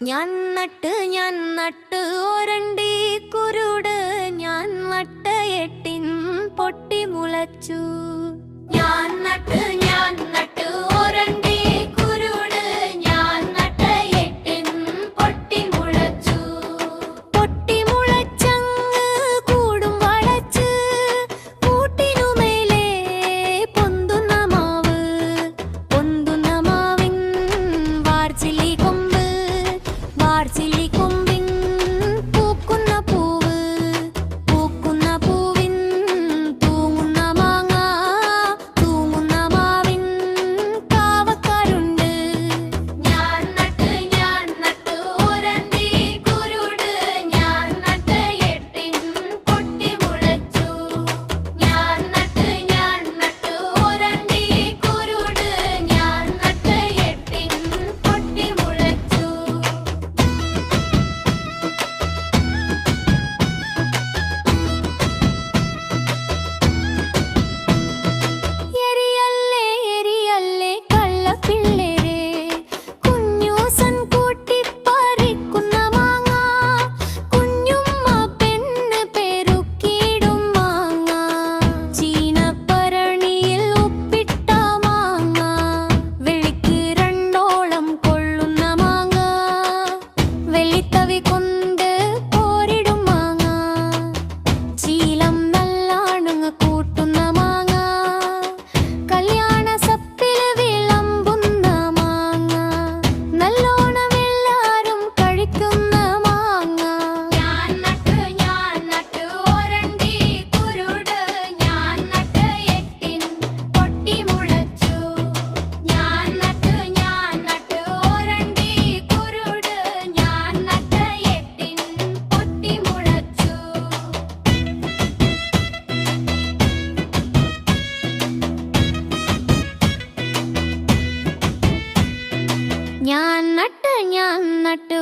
ഞാൻ നട്ട് ഞാൻ നട്ട് ഒരണ്ടി കുരുട്. ഞാൻ നട്ട എട്ടിൻ പൊട്ടി മുളച്ചു. ഞാൻ നട്ട് ഞാൻ വന്നിട്ട്